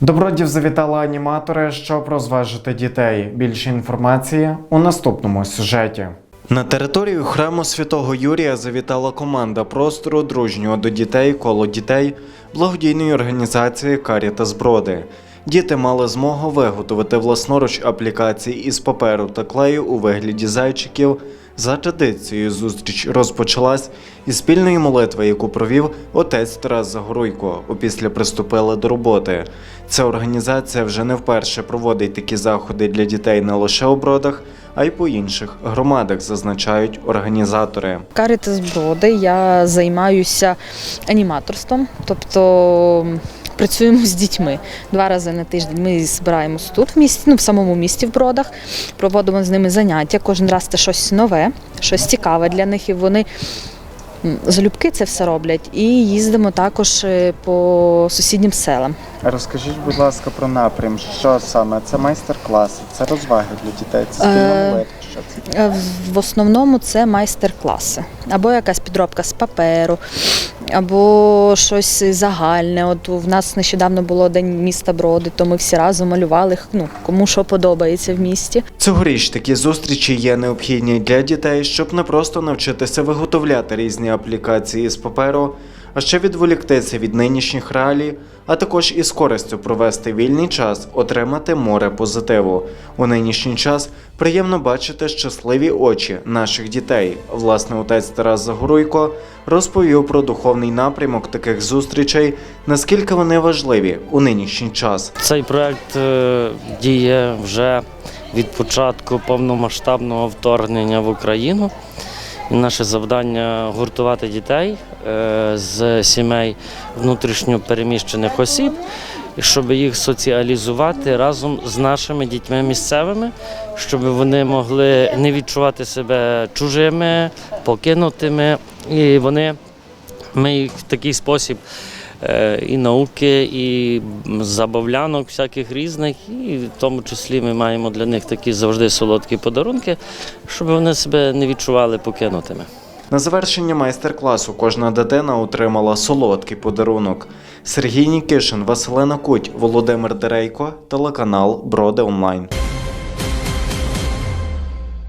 Добродів завітала аніматори, щоб розважити дітей. Більше інформації у наступному сюжеті. На територію храму святого Юрія завітала команда простору дружнього до дітей коло дітей благодійної організації Каріта Броди. Діти мали змогу виготовити власноруч аплікації із паперу та клею у вигляді зайчиків. За традицією зустріч розпочалась із спільної молитви, яку провів отець Тарас Загоруйко. Опісля приступили до роботи. Ця організація вже не вперше проводить такі заходи для дітей не лише у бродах, а й по інших громадах, зазначають організатори. Карітас Броди я займаюся аніматорством, тобто працюємо з дітьми два рази на тиждень. Ми збираємось тут в місті, ну в самому місті в бродах, проводимо з ними заняття. Кожен раз це щось нове, щось цікаве для них, і вони. Залюбки це все роблять і їздимо також е, по сусіднім селам. Розкажіть, будь ласка, про напрям. Що саме? Це майстер-класи, це розваги для дітей, це молитва. Що це? Е, В основному це майстер-класи, або якась підробка з паперу, або щось загальне. От у нас нещодавно було день міста Броди, то ми всі разом малювали, ну, кому що подобається в місті. Цьогоріч такі зустрічі є необхідні для дітей, щоб не просто навчитися виготовляти різні аплікації з паперу, а ще відволіктися від нинішніх реалій, а також із користю провести вільний час, отримати море позитиву. У нинішній час приємно бачити щасливі очі наших дітей. Власне, отець Тарас Загоруйко розповів про духовний напрямок таких зустрічей, наскільки вони важливі у нинішній час. Цей проект е, діє вже від початку повномасштабного вторгнення в Україну. Наше завдання гуртувати дітей е, з сімей внутрішньо переміщених осіб, щоб їх соціалізувати разом з нашими дітьми місцевими, щоб вони могли не відчувати себе чужими, покинутими. І вони ми їх в такий спосіб і науки, і забавлянок всяких різних, і в тому числі ми маємо для них такі завжди солодкі подарунки, щоб вони себе не відчували покинутими. На завершення майстер-класу кожна дитина отримала солодкий подарунок. Сергій Нікишин, Василина Куть, Володимир Дерейко, телеканал Броди Онлайн.